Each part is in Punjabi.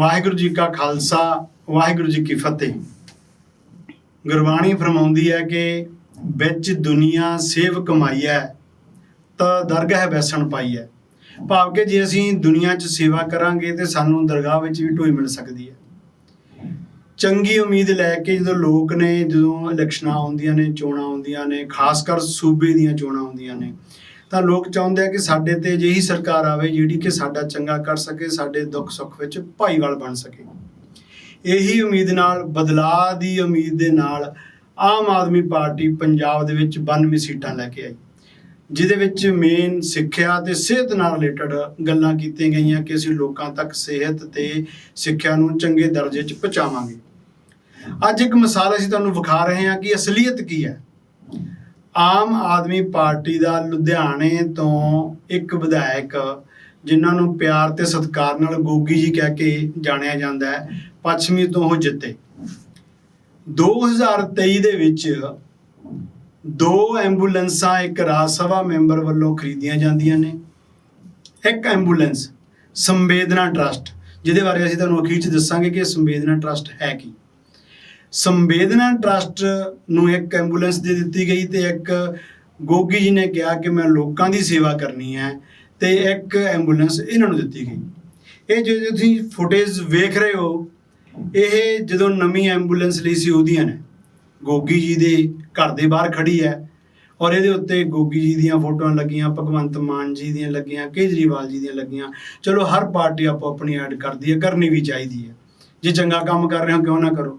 ਵਾਹਿਗੁਰੂ ਜੀ ਕਾ ਖਾਲਸਾ, ਵਾਹਿਗੁਰੂ ਜੀ ਕੀ ਫਤਿਹ। ਗੁਰਬਾਣੀ ਫਰਮਾਉਂਦੀ ਹੈ ਕਿ ਵਿੱਚ ਦੁਨੀਆ ਸੇਵ ਕਮਾਈਐ ਤਾਂ ਦਰਗਾਹ ਬੈਸਣ ਪਾਈਐ ਭਾਵ ਕਿ ਜੇ ਅਸੀਂ ਦੁਨੀਆ 'ਚ ਸੇਵਾ ਕਰਾਂਗੇ, ਤੇ ਸਾਨੂੰ ਦਰਗਾਹ ਵਿੱਚ ਵੀ ਢੋਈ ਮਿਲ ਸਕਦੀ ਹੈ। ਚੰਗੀ ਉਮੀਦ ਲੈ ਕੇ ਜਦੋਂ ਲੋਕ ਨੇ, ਜਦੋਂ ਇਲੈਕਸ਼ਨਾਂ ਆਉਂਦੀਆਂ ਨੇ, ਚੋਣਾਂ ਆਉਂਦੀਆਂ ਨੇ ਖਾਸ ਕਰ ਸੂਬੇ ਦੀਆਂ ਚੋਣਾਂ ਆਉਂਦੀਆਂ ਨੇ ਤਾਂ ਲੋਕ ਚਾਹੁੰਦੇ ਆ ਕਿ ਸਾਡੇ ਤੇ ਅਜਿਹੀ ਸਰਕਾਰ ਆਵੇ ਜਿਹੜੀ ਕਿ ਸਾਡਾ ਚੰਗਾ ਕਰ ਸਕੇ, ਸਾਡੇ ਦੁੱਖ ਸੁੱਖ ਵਿੱਚ ਭਾਈਵਾਲ ਬਣ ਸਕੇ। ਇਹੀ ਉਮੀਦ ਨਾਲ, ਬਦਲਾਅ ਦੀ ਉਮੀਦ ਦੇ ਨਾਲ ਆਮ ਆਦਮੀ ਪਾਰਟੀ ਪੰਜਾਬ ਦੇ ਵਿੱਚ 92 ਸੀਟਾਂ ਲੈ ਕੇ ਆਈ, ਜਿਹਦੇ ਵਿੱਚ ਮੇਨ ਸਿੱਖਿਆ ਤੇ ਸਿਹਤ ਨਾਲ ਰਿਲੇਟਡ ਗੱਲਾਂ ਕੀਤੀਆਂ ਗਈਆਂ ਕਿ ਅਸੀਂ ਲੋਕਾਂ ਤੱਕ ਸਿਹਤ ਤੇ ਸਿੱਖਿਆ ਨੂੰ ਚੰਗੇ ਦਰਜੇ 'ਚ ਪਹੁੰਚਾਵਾਂਗੇ। ਅੱਜ ਇੱਕ ਮਿਸਾਲ ਅਸੀਂ ਤੁਹਾਨੂੰ ਵਿਖਾ ਰਹੇ ਹਾਂ ਕਿ ਅਸਲੀਅਤ ਕੀ ਹੈ। ਆਮ ਆਦਮੀ ਪਾਰਟੀ ਦਾ ਲੁਧਿਆਣੇ ਤੋਂ ਇੱਕ ਵਿਧਾਇਕ, ਜਿਨ੍ਹਾਂ ਨੂੰ ਪਿਆਰ ਤੇ ਸਤਿਕਾਰ ਨਾਲ ਗੋਗੀ ਜੀ ਕਹਿ ਕੇ ਜਾਣਿਆ ਜਾਂਦਾ ਹੈ, ਪੱਛਮੀ ਤੋਂ ਉਹ ਜਿੱਤੇ। 2023 ਦੇ ਵਿੱਚ ਦੋ ਐਂਬੂਲੈਂਸਾਂ ਇੱਕ ਰਾਜ ਸਭਾ ਮੈਂਬਰ ਵੱਲੋਂ ਖਰੀਦੀਆਂ ਜਾਂਦੀਆਂ ਨੇ। ਇੱਕ ਐਂਬੂਲੈਂਸ, ਸੰਵੇਦਨਾ ਟਰਸਟ, ਜਿਹਦੇ ਬਾਰੇ ਅਸੀਂ ਤੁਹਾਨੂੰ ਅਖੀਰ 'ਚ ਦੱਸਾਂਗੇ ਕਿ ਸੰਵੇਦਨਾ ਟਰਸਟ ਹੈ ਕੀ। ਸੰਵੇਦਨਾ ਟਰਸਟ ਨੂੰ ਇੱਕ ਐਂਬੂਲੈਂਸ ਦੇ ਦਿੱਤੀ ਗਈ ਤੇ ਇੱਕ ਗੋਗੀ ਜੀ ਨੇ ਕਿਹਾ ਕਿ ਮੈਂ ਲੋਕਾਂ ਦੀ ਸੇਵਾ ਕਰਨੀ ਹੈ ਤੇ ਇੱਕ ਐਂਬੂਲੈਂਸ ਇਹਨਾਂ ਨੂੰ ਦਿੱਤੀ ਗਈ। ਇਹ ਜੋ ਤੁਸੀਂ ਫੁਟੇਜ ਵੇਖ ਰਹੇ ਹੋ, ਇਹ ਜਦੋਂ ਨਵੀਂ ਐਂਬੂਲੈਂਸ ਲਈ ਸੀ ਉਹਦੀਆਂ ਨੇ। ਗੋਗੀ ਜੀ ਦੇ ਘਰ ਦੇ ਬਾਹਰ ਖੜੀ ਹੈ ਔਰ ਇਹਦੇ ਉੱਤੇ ਗੋਗੀ ਜੀ ਦੀਆਂ ਫੋਟੋਆਂ ਲੱਗੀਆਂ, ਭਗਵੰਤ ਮਾਨ ਜੀ ਦੀਆਂ ਲੱਗੀਆਂ, ਕੇਜਰੀਵਾਲ ਜੀ ਦੀਆਂ ਲੱਗੀਆਂ। ਚਲੋ ਹਰ ਪਾਰਟੀ ਆਪੋ ਆਪਣੀ ਐਡ ਕਰਦੀ ਹੈ, ਕਰਨੀ ਵੀ ਚਾਹੀਦੀ ਹੈ। ਜੇ ਚੰਗਾ ਕੰਮ ਕਰ ਰਹੇ ਹੋ, ਕਿਉਂ ਨਾ ਕਰੋ।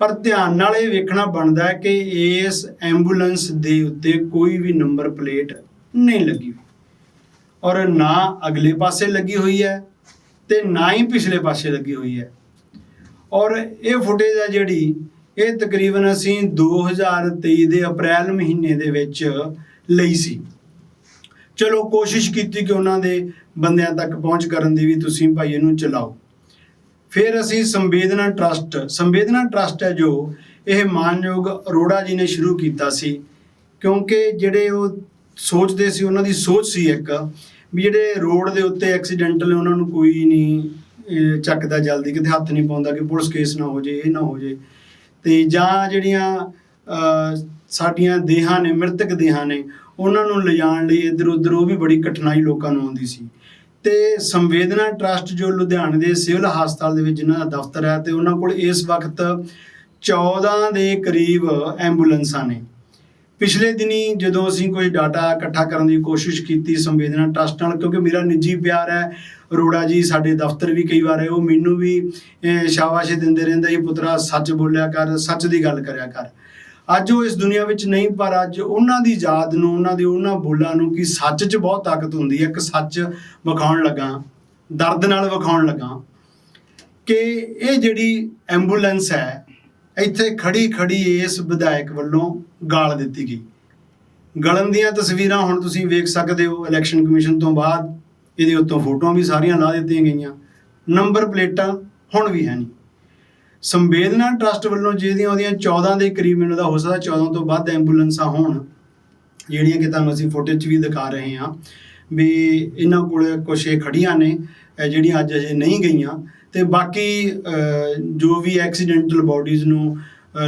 ਪਰ ਧਿਆਨ ਨਾਲ ਇਹ ਵੇਖਣਾ ਬਣਦਾ ਹੈ ਕਿ ਇਸ ਐਂਬੂਲੈਂਸ ਦੇ ਉੱਤੇ ਕੋਈ ਵੀ ਨੰਬਰ ਪਲੇਟ ਨਹੀਂ ਲੱਗੀ ਔਰ ਨਾ ਅਗਲੇ ਪਾਸੇ ਲੱਗੀ ਹੋਈ ਹੈ ਤੇ ਨਾ ਹੀ ਪਿਛਲੇ ਪਾਸੇ ਲੱਗੀ ਹੋਈ ਹੈ। ਔਰ ਇਹ ਫੁਟੇਜ ਹੈ ਜਿਹੜੀ ਇਹ ਤਕਰੀਬਨ ਅਸੀਂ 2023 ਦੇ ਅਪ੍ਰੈਲ ਮਹੀਨੇ ਦੇ ਵਿੱਚ ਲਈ ਸੀ। ਚਲੋ ਕੋਸ਼ਿਸ਼ ਕੀਤੀ ਕਿ ਉਹਨਾਂ ਦੇ ਬੰਦਿਆਂ ਤੱਕ ਪਹੁੰਚ ਕਰਨ ਦੀ ਵੀ ਤੁਸੀਂ ਭਾਈ ਇਹਨੂੰ ਚਲਾਓ। ਫਿਰ ਅਸੀਂ ਸੰਵੇਦਨਾ ਟਰਸਟ ਸੰਵੇਦਨਾ ਟਰਸਟ ਹੈ ਜੋ ਇਹ ਮਾਨਯੋਗ ਅਰੋੜਾ ਜੀ ਨੇ ਸ਼ੁਰੂ ਕੀਤਾ ਸੀ। ਕਿਉਂਕਿ ਜਿਹੜੇ ਉਹ ਸੋਚਦੇ ਸੀ, ਉਹਨਾਂ ਦੀ ਸੋਚ ਸੀ ਇੱਕ, ਵੀ ਜਿਹੜੇ ਰੋਡ ਦੇ ਉੱਤੇ ਐਕਸੀਡੈਂਟਲ ਉਹਨਾਂ ਨੂੰ ਕੋਈ ਨਹੀਂ ਚੱਕਦਾ ਜਲਦੀ, ਕਿਤੇ ਹੱਥ ਨਹੀਂ ਪਾਉਂਦਾ ਕਿ ਪੁਲਿਸ ਕੇਸ ਨਾ ਹੋ ਜੇ, ਇਹ ਨਾ ਹੋ ਜੇ। ਤੇ ਜਾਂ ਜਿਹੜੀਆਂ ਸਾਡੀਆਂ ਦੇਹਾਂ ਨੇ, ਮ੍ਰਿਤਕ ਦੇਹਾਂ ਨੇ, ਉਹਨਾਂ ਨੂੰ ਲਿਜਾਣ ਲਈ ਇੱਧਰ ਉੱਧਰ ਉਹ ਵੀ ਬੜੀ ਕਠਿਨਾਈ ਲੋਕਾਂ ਨੂੰ ਆਉਂਦੀ ਸੀ। ਤੇ ਸੰਵੇਦਨਾ ਟਰਸਟ ਜੋ ਲੁਧਿਆਣੇ ਦੇ ਸਿਵਲ ਹਸਪਤਾਲ ਦੇ ਵਿੱਚ ਜਿਨ੍ਹਾਂ ਦਾ ਦਫ਼ਤਰ ਹੈ ਤੇ ਉਹਨਾਂ ਕੋਲ ਇਸ ਵਕਤ 14 ਦੇ ਕਰੀਬ ਐਂਬੂਲੈਂਸਾਂ ਨੇ। ਪਿਛਲੇ ਦਿਨੀ ਜਦੋਂ ਅਸੀਂ ਕੋਈ ਡਾਟਾ ਇਕੱਠਾ ਕਰਨ ਦੀ ਕੋਸ਼ਿਸ਼ ਕੀਤੀ ਸੰਵੇਦਨਾ ਟਰਸਟ ਨਾਲ ਕਿਉਂਕਿ ਮੇਰਾ ਨਿੱਜੀ ਪਿਆਰ ਹੈ ਅਰੋੜਾ ਜੀ ਸਾਡੇ ਦਫ਼ਤਰ ਵੀ ਕਈ ਵਾਰ ਆਏ ਉਹ ਮੈਨੂੰ ਵੀ ਅਹ, ਦਿੰਦੇ ਰਹਿੰਦੇ ਸੀ ਪੁੱਤਰਾ ਸੱਚ ਬੋਲਿਆ ਕਰ ਸੱਚ ਦੀ ਗੱਲ ਕਰਿਆ ਕਰ। ਅੱਜ ਉਹ ਇਸ ਦੁਨੀਆ ਵਿੱਚ ਨਹੀਂ, ਪਰ ਅੱਜ ਉਹਨਾਂ ਦੀ ਯਾਦ ਨੂੰ, ਉਹਨਾਂ ਦੇ ਉਹਨਾਂ ਬੋਲਾਂ ਨੂੰ ਕਿ ਸੱਚ 'ਚ ਬਹੁਤ ਤਾਕਤ ਹੁੰਦੀ ਹੈ, ਇੱਕ ਸੱਚ ਵਿਖਾਉਣ ਲੱਗਾ, ਦਰਦ ਨਾਲ ਵਿਖਾਉਣ ਲੱਗਾ ਕਿ ਇਹ ਜਿਹੜੀ ਐਂਬੂਲੈਂਸ ਹੈ, ਇੱਥੇ ਖੜੀ ਖੜੀ ਇਸ ਵਿਧਾਇਕ ਵੱਲੋਂ ਗਾਲ ਦਿੱਤੀ ਗਈ। ਗਲਨ ਦੀਆਂ ਤਸਵੀਰਾਂ ਹੁਣ ਤੁਸੀਂ ਵੇਖ ਸਕਦੇ ਹੋ, ਇਲੈਕਸ਼ਨ ਕਮਿਸ਼ਨ ਤੋਂ ਬਾਅਦ ਇਹਦੇ ਉੱਤੋਂ ਫੋਟੋਆਂ ਵੀ ਸਾਰੀਆਂ ਲਾ ਦਿੱਤੀਆਂ ਗਈਆਂ। ਨੰਬਰ ਪਲੇਟਾਂ ਹੁਣ ਵੀ ਹੈ ਨਹੀਂ। ਸੰਵੇਦਨਾ ਟਰਸਟ ਵੱਲੋਂ ਜਿਹਦੀਆਂ ਉਹਦੀਆਂ 14 ਦੇ ਕਰੀਬ ਮੈਨੂੰ ਦਾ ਹੋ ਸਕਦਾ 14 ਤੋਂ ਵੱਧ ਐਂਬੂਲੈਂਸਾਂ ਹੋਣ, ਜਿਹੜੀਆਂ ਕਿ ਤੁਹਾਨੂੰ ਅਸੀਂ ਫੋਟੋ 'ਚ ਵੀ ਦਿਖਾ ਰਹੇ ਹਾਂ ਵੀ ਇਹਨਾਂ ਕੋਲ ਕੁਛ ਇਹ ਖੜੀਆਂ ਨੇ ਜਿਹੜੀਆਂ ਅੱਜ ਅਜੇ ਨਹੀਂ ਗਈਆਂ ਤੇ ਬਾਕੀ ਜੋ ਵੀ ਐਕਸੀਡੈਂਟਲ ਬਾਡੀਜ਼ ਨੂੰ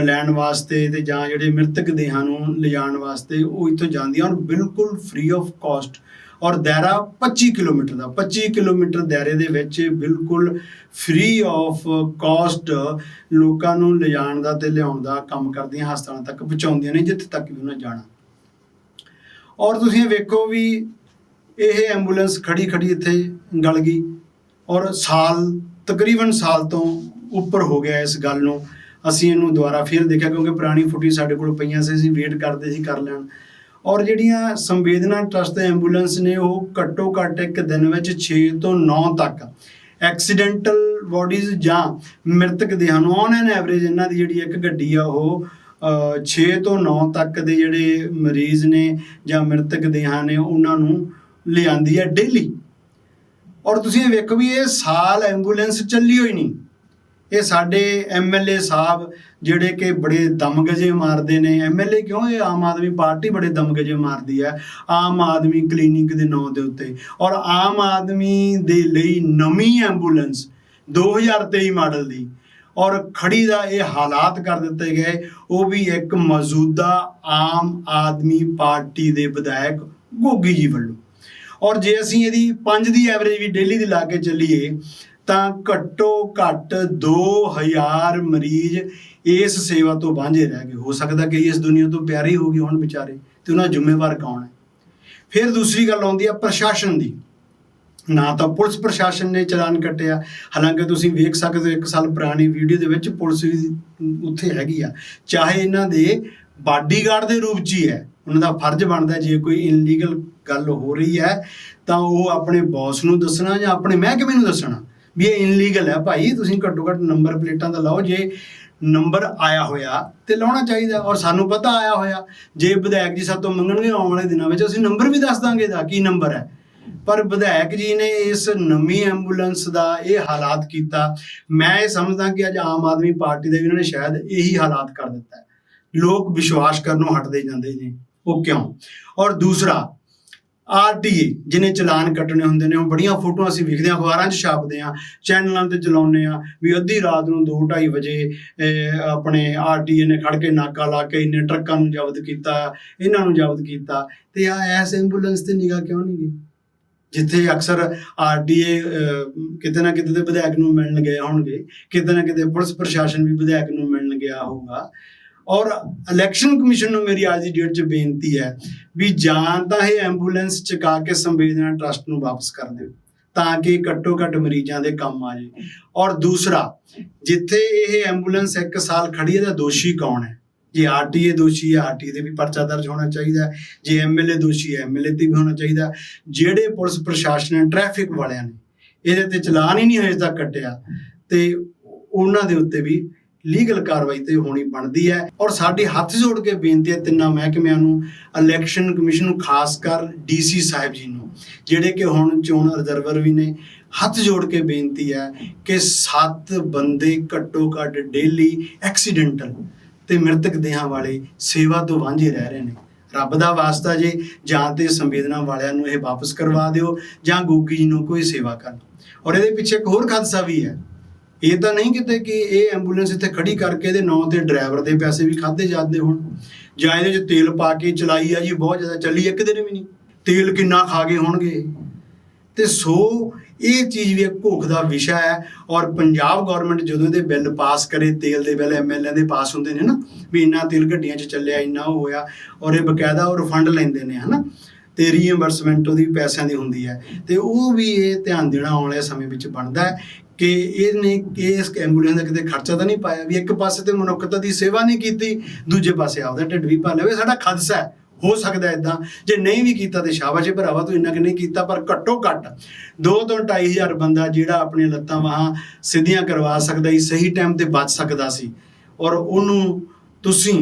ਲੈਣ ਵਾਸਤੇ ਤੇ ਜਾਂ ਜਿਹੜੇ ਮ੍ਰਿਤਕ ਦੇਹਾਂ ਨੂੰ ਲਿਜਾਣ ਵਾਸਤੇ ਉਹ ਇੱਥੋਂ ਜਾਂਦੀਆਂ ਔਰ ਬਿਲਕੁਲ ਫ੍ਰੀ ਆਫ ਕਾਸਟ ਔਰ ਦਾਇਰਾ 25 ਕਿਲੋਮੀਟਰ ਦਾ 25 ਕਿਲੋਮੀਟਰ ਦਾਇਰੇ ਦੇ ਵਿੱਚ ਬਿਲਕੁਲ ਫ੍ਰੀ ਆਫ ਕਾਸਟ ਲੋਕਾਂ ਨੂੰ ਲਿਜਾਣ ਦਾ ਤੇ ਲਿਆਉਣ ਦਾ ਕੰਮ ਕਰਦੀਆਂ, ਹਸਪਤਾਲਾਂ ਤੱਕ ਪਹੁੰਚਾਉਂਦੀਆਂ ਨੇ, ਜਿੱਥੇ ਤੱਕ ਵੀ ਉਹਨਾਂ ਜਾਣਾ। ਔਰ ਤੁਸੀਂ ਵੇਖੋ ਵੀ ਇਹ ਐਂਬੂਲੈਂਸ ਖੜੀ ਖੜੀ ਇੱਥੇ ਗਲ ਗਈ ਔਰ ਸਾਲ, ਤਕਰੀਬਨ ਸਾਲ ਤੋਂ ਉੱਪਰ ਹੋ ਗਿਆ ਇਸ ਗੱਲ ਨੂੰ। ਅਸੀਂ ਇਹਨੂੰ ਦੁਬਾਰਾ ਫਿਰ ਦੇਖਿਆ ਕਿਉਂਕਿ ਪੁਰਾਣੀ ਫੁਟੇਜ ਸਾਡੇ ਕੋਲ ਪਈਆਂ ਸੀ, ਅਸੀਂ ਵੇਟ ਕਰਦੇ ਸੀ ਕਰ ਲੈਣ। ਔਰ ਜਿਹੜੀਆਂ ਸੰਵੇਦਨਾ ਟਰਸਟ ਦੇ ਐਂਬੂਲੈਂਸ ਨੇ, ਉਹ ਘੱਟੋ ਘੱਟ ਇੱਕ ਦਿਨ ਵਿੱਚ 6 ਤੋਂ 9 ਤੱਕ ਐਕਸੀਡੈਂਟਲ ਬਾਡੀਜ਼ ਜਾਂ ਮ੍ਰਿਤਕ ਦੇਹਾਂ ਨੂੰ ਔਨ ਐਨ ਐਵਰੇਜ ਇਹਨਾਂ ਦੀ ਜਿਹੜੀ ਇੱਕ ਗੱਡੀ ਆ, ਉਹ 6 ਤੋਂ 9 ਤੱਕ ਦੇ ਜਿਹੜੇ ਮਰੀਜ਼ ਨੇ ਜਾਂ ਮ੍ਰਿਤਕ ਦੇਹਾਂ ਨੇ ਉਹਨਾਂ ਨੂੰ ਲਿਆਂਦੀ ਹੈ ਡੇਲੀ। ਔਰ ਤੁਸੀਂ ਇਹ ਵੇਖੋ ਵੀ ਇਹ ਸਾਲ ਐਂਬੂਲੈਂਸ ਚੱਲੀ ਹੋਈ ਨਹੀਂ। ਇਹ ਸਾਡੇ ਐਮਐਲਏ ਸਾਹਿਬ ਜਿਹੜੇ ਕਿ ਬੜੇ ਦਮਗਜੇ ਮਾਰਦੇ ਨੇ। ਐਮਐਲਏ ਕਿਉਂ ਇਹ ਆਮ ਆਦਮੀ ਪਾਰਟੀ ਬੜੇ ਦਮਗਜੇ ਮਾਰਦੀ ਹੈ? ਆਮ ਆਦਮੀ ਕਲੀਨਿਕ ਦੇ ਨਾਂ ਦੇ ਉੱਤੇ। ਔਰ ਆਮ ਆਦਮੀ ਦੇ ਲਈ ਨਵੀਂ ਐਂਬੂਲੈਂਸ 2023 ਮਾਡਲ ਦੀ। ਔਰ ਖੜੀ ਦਾ ਇਹ ਹਾਲਾਤ ਕਰ ਦਿੱਤੇ ਗਏ। ਉਹ ਵੀ ਇੱਕ ਮੌਜੂਦਾ ਆਮ ਆਦਮੀ ਪਾਰਟੀ ਦੇ ਵਿਧਾਇਕ ਗੋਗੀ ਜੀ ਵੱਲੋਂ। ਔਰ ਜੇ ਅਸੀਂ ਇਹਦੀ 5 ਦੀ ਐਵਰੇਜ ਵੀ ਡੇਲੀ ਦੀ ਲਾ ਕੇ ਚੱਲੀਏ ਤਾਂ ਘੱਟੋ ਘੱਟ 2000 ਮਰੀਜ਼ ਇਸ ਸੇਵਾ ਤੋਂ ਵਾਂਝੇ ਰਹਿ ਗਏ। ਹੋ ਸਕਦਾ ਕਿ ਇਸ ਦੁਨੀਆ ਤੋਂ ਪਿਆਰੇ ਹੋ ਗਏ ਹੁਣ ਵਿਚਾਰੇ ਤੇ ਉਹਨਾਂ ਦਾ ਜ਼ਿੰਮੇਵਾਰ ਕੌਣ ਹੈ? ਫਿਰ ਦੂਸਰੀ ਗੱਲ ਆਉਂਦੀ ਹੈ ਪ੍ਰਸ਼ਾਸਨ ਦੀ। ਨਾ ਤਾਂ ਪੁਲਿਸ ਪ੍ਰਸ਼ਾਸਨ ਨੇ ਚਲਾਨ ਕੱਟਿਆ। ਹਾਲਾਂਕਿ ਤੁਸੀਂ ਵੇਖ ਸਕਦੇ ਹੋ ਇੱਕ ਸਾਲ ਪੁਰਾਣੀ ਵੀਡੀਓ ਦੇ ਵਿੱਚ ਪੁਲਿਸ ਵੀ ਉੱਥੇ ਹੈਗੀ ਆ। ਚਾਹੇ ਇਹਨਾਂ ਦੇ ਬਾਡੀਗਾਰਡ ਦੇ ਰੂਪ 'ਚ ਹੀ ਹੈ, ਉਹਨਾਂ ਦਾ ਫਰਜ਼ ਬਣਦਾ ਜੇ ਕੋਈ ਇਨਲੀਗਲ ਗੱਲ ਹੋ ਰਹੀ ਹੈ, ਤਾਂ ਉਹ ਆਪਣੇ ਬੌਸ ਨੂੰ ਦੱਸਣਾ ਜਾਂ ਆਪਣੇ ਮਹਿਕਮੇ ਨੂੰ ਦੱਸਣਾ। ਵੀ ਇਹ ਇਨਲੀਗਲ ਹੈ ਭਾਈ, ਤੁਸੀਂ ਘੱਟੋ ਘੱਟ ਨੰਬਰ ਪਲੇਟਾਂ ਦਾ ਲਾਓ, ਜੇ ਨੰਬਰ ਆਇਆ ਹੋਇਆ ਤੇ ਲਾਉਣਾ ਚਾਹੀਦਾ ਔਰ ਸਾਨੂੰ ਪਤਾ ਆਇਆ ਹੋਇਆ। ਜੇ ਵਿਧਾਇਕ ਜੀ ਸਾਤੋਂ ਮੰਗਣਗੇ ਆਉਣ ਵਾਲੇ ਦਿਨਾਂ ਵਿੱਚ, ਅਸੀਂ ਨੰਬਰ ਵੀ ਦੱਸ ਦਾਂਗੇ ਦਾ ਕੀ ਨੰਬਰ ਹੈ। ਪਰ ਵਿਧਾਇਕ ਜੀ ਨੇ ਇਸ ਨਵੀਂ ਐਂਬੂਲੈਂਸ ਦਾ ਇਹ ਹਾਲਾਤ ਕੀਤਾ। ਮੈਂ ਇਹ ਸਮਝਦਾ ਕਿ ਅੱਜ ਆਮ ਆਦਮੀ ਪਾਰਟੀ ਦੇ ਵੀ ਉਹਨਾਂ ਨੇ ਸ਼ਾਇਦ ਇਹੀ ਹਾਲਾਤ ਕਰ ਦਿੱਤਾ ਲੋਕ ਵਿਸ਼ਵਾਸ ਕਰਨੋਂ ਹਟਦੇ ਜਾਂਦੇ ਨੇ। ਉਹ ਕਿਉਂ? ਔਰ ਦੂਸਰਾ ਆਰਟੀਏ ਜਿਹਨੇ ਚਲਾਨ ਕੱਟਣੇ ਹੁੰਦੇ ਨੇ ਉਹ ਬੜੀਆਂ ਫੋਟੋਆਂ ਅਸੀਂ ਵਿਖਦੇ ਹਾਂ ਅਖਬਾਰਾਂ 'ਚ ਛਾਪਦੇ ਹਾਂ ਚੈਨਲਾਂ ਤੇ ਚਲਾਉਂਦੇ ਹਾਂ ਵੀ ਅੱਧੀ ਰਾਤ ਨੂੰ 2:30 ਵਜੇ ਅਹ, ਆਪਣੇ ਆਰਟੀਏ ਨੇ ਖੜ ਕੇ ਨਾਕਾ ਲਾ ਕੇ ਇੰਨੇ ਟਰੱਕਾਂ ਨੂੰ ਜ਼ਬਤ ਕੀਤਾ ਇਹਨਾਂ ਨੂੰ ਜ਼ਬਤ ਕੀਤਾ ਤੇ ਆ ਐਸ ਐਂਬੂਲੈਂਸ ਤੇ ਨਿਗਾਹ ਕਿਉਂ ਨਹੀਂ ਗਈ? ਜਿੱਥੇ ਅਕਸਰ ਆਰਡੀਏ ਕਿਤੇ ਨਾ ਕਿਤੇ ਤੇ ਵਿਧਾਇਕ ਨੂੰ ਮਿਲਣ ਗਏ ਹੋਣਗੇ ਕਿਤੇ ਨਾ ਕਿਤੇ ਪੁਲਿਸ ਪ੍ਰਸ਼ਾਸਨ ਵੀ ਵਿਧਾਇਕ ਨੂੰ ਮਿਲਣ ਗਿਆ ਹੋਊਗਾ ਔਰ ਇਲੈਕਸ਼ਨ ਕਮਿਸ਼ਨ ਨੂੰ ਮੇਰੀ ਅੱਜ ਦੀ ਡੇਟ 'ਚ ਬੇਨਤੀ ਹੈ ਵੀ ਜਾਂ ਤਾਂ ਇਹ ਐਂਬੂਲੈਂਸ ਚਕਾ ਕੇ ਸੰਵੇਦਨਾ ਟਰਸਟ ਨੂੰ ਵਾਪਸ ਕਰ ਦਿਓ, ਤਾਂ ਕਿ ਘੱਟੋ ਘੱਟ ਮਰੀਜ਼ਾਂ ਦੇ ਕੰਮ ਆ ਜੇ ਔਰ ਦੂਸਰਾ, ਜਿੱਥੇ ਇਹ ਐਂਬੂਲੈਂਸ ਇੱਕ ਸਾਲ ਖੜੀ ਹੈ ਤਾਂ ਦੋਸ਼ੀ ਕੌਣ ਹੈ? ਜੇ ਆਰਟੀਏ ਦੋਸ਼ੀ ਹੈ ਆਰਟੀਏ ਤੇ ਵੀ ਪਰਚਾ ਦਰਜ ਹੋਣਾ ਚਾਹੀਦਾ ਹੈ। ਜੇ ਐਮਐਲਏ ਦੋਸ਼ੀ ਹੈ ਐਮਐਲਏ ਤੇ ਵੀ ਹੋਣਾ ਚਾਹੀਦਾ ਜਿਹੜੇ ਪੁਲਿਸ ਪ੍ਰਸ਼ਾਸਨ ਨੇ ਟ੍ਰੈਫਿਕ ਵਾਲਿਆਂ ਨੇ, ਇਹਦੇ ਤੇ ਚਲਾਨ ਹੀ ਨਹੀਂ ਹਜੇ ਤੱਕ ਕੱਟਿਆ। ਤੇ ਉਹਨਾਂ ਦੇ ਉੱਤੇ ਵੀ ਲੀਗਲ ਕਾਰਵਾਈ ਤੇ ਹੋਣੀ ਬਣਦੀ ਹੈ। ਔਰ ਸਾਡੀ ਹੱਥ ਜੋੜ ਕੇ ਬੇਨਤੀ ਹੈ ਤਿੰਨਾਂ ਮਹਿਕਮਿਆਂ ਨੂੰ, ਇਲੈਕਸ਼ਨ ਕਮਿਸ਼ਨ ਨੂੰ, ਖਾਸ ਕਰ ਡੀਸੀ ਸਾਹਿਬ ਜੀ ਨੂੰ, ਜਿਹੜੇ ਕਿ ਹੁਣ ਚੋਣ ਰਿਜ਼ਰਵਰ ਵੀ ਨੇ, ਹੱਥ ਜੋੜ ਕੇ ਬੇਨਤੀ ਹੈ ਕਿ ਸੱਤ ਬੰਦੇ ਘੱਟੋ ਘੱਟ ਡੇਲੀ ਐਕਸੀਡੈਂਟਲ ਤੇ ਮ੍ਰਿਤਕ ਦੇਹਾਂ ਵਾਲੇ ਸੇਵਾ ਤੋਂ ਵਾਂਝੇ ਰਹਿ ਰਹੇ ਨੇ। ਰੱਬ ਦਾ ਵਾਸਤਾ ਜੇ, ਜਾਂ ਤੇ ਸੰਵੇਦਨਾ ਵਾਲਿਆਂ ਨੂੰ ਇਹ ਵਾਪਸ ਕਰਵਾ ਦਿਓ, ਜਾਂ ਗੋਗੀ ਜੀ ਨੂੰ ਕੋਈ ਸੇਵਾ ਕਰਨ। ਔਰ ਇਹਦੇ ਪਿੱਛੇ ਇੱਕ ਹੋਰ ਖਾਦਸਾ ਵੀ ਹੈ। ਇਹ ਤਾਂ ਨਹੀਂ ਕਿਤੇ ਕਿ ਇਹ ਐਂਬੂਲੈਂਸ ਇੱਥੇ ਖੜੀ ਕਰਕੇ ਇਹਦੇ ਨਾਂ ਤੇ ਡਰਾਈਵਰ ਦੇ ਪੈਸੇ ਵੀ ਖਾਦੇ ਜਾਂਦੇ ਹੋਣ। ਜਾਂ ਇਹਦੇ 'ਚ ਤੇਲ ਪਾ ਕੇ ਚਲਾਈ ਆ ਜੀ, ਬਹੁਤ ਜ਼ਿਆਦਾ ਚੱਲੀ, ਇੱਕ ਦਿਨ ਵੀ ਨਹੀਂ। ਤੇਲ ਕਿੰਨਾ ਖਾ ਗਏ ਹੋਣਗੇ। ਤੇ ਸੋ ਇਹ ਚੀਜ਼ ਵੀ ਇੱਕ ਭੁੱਖ ਦਾ ਵਿਸ਼ਾ ਹੈ। ਔਰ ਪੰਜਾਬ ਗਵਰਨਮੈਂਟ ਜਦੋਂ ਇਹਦੇ ਬਿੱਲ ਪਾਸ ਕਰੇ, ਤੇਲ ਦੇ ਬਿੱਲ ਐਮਐਲਏ ਦੇ ਪਾਸ ਹੁੰਦੇ ਨੇ ਨਾ, ਵੀ ਇੰਨਾ ਤੇਲ ਗੱਡੀਆਂ 'ਚ ਚੱਲਿਆ, ਇੰਨਾ ਉਹ ਹੋਇਆ, ਔਰ ਇਹ ਬਕਾਇਦਾ ਉਹ ਰਿਫੰਡ ਲੈਂਦੇ ਨੇ, ਹਨਾ। ਤੇ ਰੀਇੰਬਰਸਮੈਂਟ ਉਹਦੀ ਪੈਸਿਆਂ ਦੀ ਹੁੰਦੀ ਹੈ। ਤੇ ਉਹ ਵੀ ਇਹ ਧਿਆਨ ਦੇਣਾ ਆਉਣ ਵਾਲੇ ਸਮੇਂ ਵਿੱਚ ਬਣਦਾ ਹੈ। ਕਿ ਇਹਨੇ ਇਸ ਐਂਬੂਲੈਂਸ ਦਾ ਕਿਤੇ ਖਰਚਾ ਤਾਂ ਨਹੀਂ ਪਾਇਆ, ਵੀ ਇੱਕ ਪਾਸੇ ਤੇ ਮਨੁੱਖਤਾ ਦੀ ਸੇਵਾ ਨਹੀਂ ਕੀਤੀ, ਦੂਜੇ ਪਾਸੇ ਆਪਦਾ ਢਿੱਡ ਵੀ ਭਰ ਲਿਆ। ਸਾਡਾ ਖਦਸਾ ਹੈ, ਹੋ ਸਕਦਾ ਇਦਾਂ ਜੇ ਨਹੀਂ ਵੀ ਕੀਤਾ ਤੇ ਸ਼ਾਬਾਸ਼ ਭਰਾਵਾ, ਤੂੰ ਇੰਨਾ ਕਿ ਨਹੀਂ ਕੀਤਾ, ਪਰ ਘੱਟੋ ਘੱਟ 2 ਤੋਂ 2500 ਬੰਦਾ ਜਿਹੜਾ ਆਪਣੀਆਂ ਲੱਤਾਂ ਵਾਹਾਂ ਸਿੱਧੀਆਂ ਕਰਵਾ ਸਕਦਾ ਸੀ, ਸਹੀ ਟਾਈਮ ਤੇ ਬਚ ਸਕਦਾ ਸੀ। ਔਰ ਉਹਨੂੰ ਤੁਸੀਂ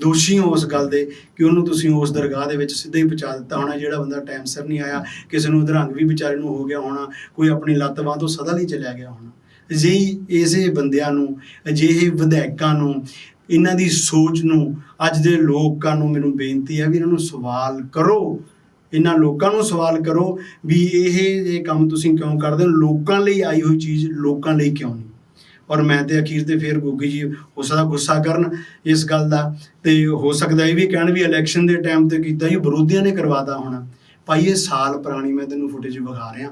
ਦੋਸ਼ੀ ਹੋ ਉਸ ਗੱਲ ਦੇ ਕਿ ਉਹਨੂੰ ਤੁਸੀਂ ਉਸ ਦਰਗਾਹ ਦੇ ਵਿੱਚ ਸਿੱਧਾ ਹੀ ਪਹੁੰਚਾ ਦਿੱਤਾ ਹੋਣਾ, ਜਿਹੜਾ ਬੰਦਾ ਟਾਈਮ ਸਿਰ ਨਹੀਂ ਆਇਆ, ਕਿਸੇ ਨੂੰ ਅਧਰੰਗ ਵੀ ਵਿਚਾਰੇ ਨੂੰ ਹੋ ਗਿਆ ਹੋਣਾ, ਕੋਈ ਆਪਣੀ ਲੱਤ ਬਾਂਹ ਤੋਂ ਸਦਾ ਲਈ ਚਲਿਆ ਗਿਆ ਹੋਣਾ। ਜੀ ਇਸੇ ਬੰਦਿਆਂ ਨੂੰ, ਅਜਿਹੇ ਵਿਧਾਇਕਾਂ ਨੂੰ, ਇਹਨਾਂ ਦੀ ਸੋਚ ਨੂੰ, ਅੱਜ ਦੇ ਲੋਕਾਂ ਨੂੰ ਮੈਨੂੰ ਬੇਨਤੀ ਹੈ ਵੀ ਇਹਨਾਂ ਨੂੰ ਸਵਾਲ ਕਰੋ। ਇਹਨਾਂ ਲੋਕਾਂ ਨੂੰ ਸਵਾਲ ਕਰੋ ਵੀ ਇਹ ਇਹ ਕੰਮ ਤੁਸੀਂ ਕਿਉਂ ਕਰਦੇ ਹੋ? ਲੋਕਾਂ ਲਈ ਆਈ ਹੋਈ ਚੀਜ਼ ਲੋਕਾਂ ਲਈ ਕਿਉਂ ਨਹੀਂ? ਔਰ ਮੈਂ ਤੇ ਅਖੀਰ ਤੇ ਫੇਰ ਗੋਗੀ ਜੀ ਹੋ ਸਕਦਾ ਗੁੱਸਾ ਕਰਨ ਇਸ ਗੱਲ ਦਾ। ਤੇ ਹੋ ਸਕਦਾ ਇਹ ਵੀ ਕਹਿਣ ਵੀ ਇਲੈਕਸ਼ਨ ਦੇ ਟਾਈਮ ਤੇ ਕੀਤਾ ਜੀ ਵਿਰੋਧੀਆਂ ਨੇ ਕਰਵਾਤਾ ਹੋਣਾ। ਭਾਈ ਇਹ ਸਾਲ ਪੁਰਾਣੀ ਮੈਂ ਤੈਨੂੰ ਫੁਟੇਜ ਵਿਖਾ ਰਿਹਾ।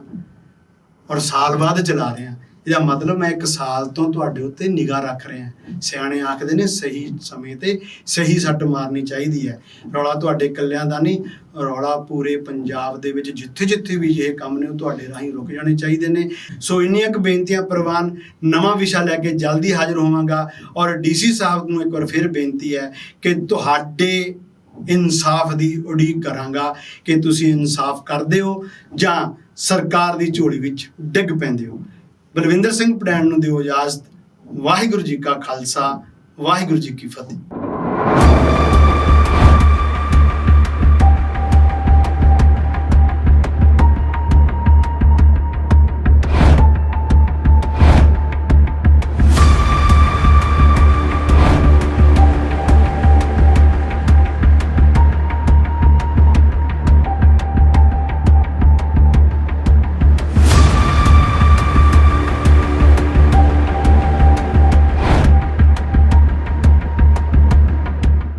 ਔਰ ਸਾਲ ਬਾਅਦ ਚਲਾ ਰਿਹਾ। ਇਹਦਾ ਮਤਲਬ ਮੈਂ ਇੱਕ ਸਾਲ ਤੋਂ ਤੁਹਾਡੇ ਉੱਤੇ ਨਿਗਾਹ ਰੱਖ ਰਿਹਾ ਸਿਆਣੇ ਆਖਦੇ ਨੇ ਸਹੀ ਸਮੇਂ ਤੇ ਸਹੀ ਸੱਟ ਮਾਰਨੀ ਚਾਹੀਦੀ ਹੈ। ਰੌਲਾ ਤੁਹਾਡੇ ਇਕੱਲਿਆਂ ਦਾ ਨਹੀਂ, ਰੌਲਾ ਪੂਰੇ ਪੰਜਾਬ ਦੇ ਵਿੱਚ ਜਿੱਥੇ ਜਿੱਥੇ ਵੀ ਇਹ ਕੰਮ ਨੇ, ਉਹ ਤੁਹਾਡੇ ਰਾਹੀਂ ਰੁਕ ਜਾਣੇ ਚਾਹੀਦੇ ਨੇ। ਸੋ ਇੰਨੀਆਂ ਕੁ ਬੇਨਤੀਆਂ, ਪ੍ਰਵਾਨ ਨਵਾਂ ਵਿਸ਼ਾ ਲੈ ਕੇ ਜਲਦੀ ਹਾਜ਼ਰ ਹੋਵਾਂਗਾ। ਔਰ ਡੀਸੀ ਸਾਹਿਬ ਨੂੰ ਇੱਕ ਵਾਰ ਫਿਰ ਬੇਨਤੀ ਹੈ ਕਿ ਤੁਹਾਡੇ ਇਨਸਾਫ ਦੀ ਉਡੀਕ ਕਰਾਂਗਾ, ਕਿ ਤੁਸੀਂ ਇਨਸਾਫ ਕਰਦੇ ਹੋ ਜਾਂ ਸਰਕਾਰ ਦੀ ਝੋਲੀ ਵਿੱਚ ਡਿੱਗ ਪੈਂਦੇ ਹੋ। ਬਲਵਿੰਦਰ ਸਿੰਘ ਪੜੈਣ ਨੂੰ ਦਿਓ ਇਜਾਜ਼ਤ। ਵਾਹਿਗੁਰੂ ਜੀ ਕਾ ਖਾਲਸਾ ਵਾਹਿਗੁਰੂ ਜੀ ਕੀ ਫਤਿਹ।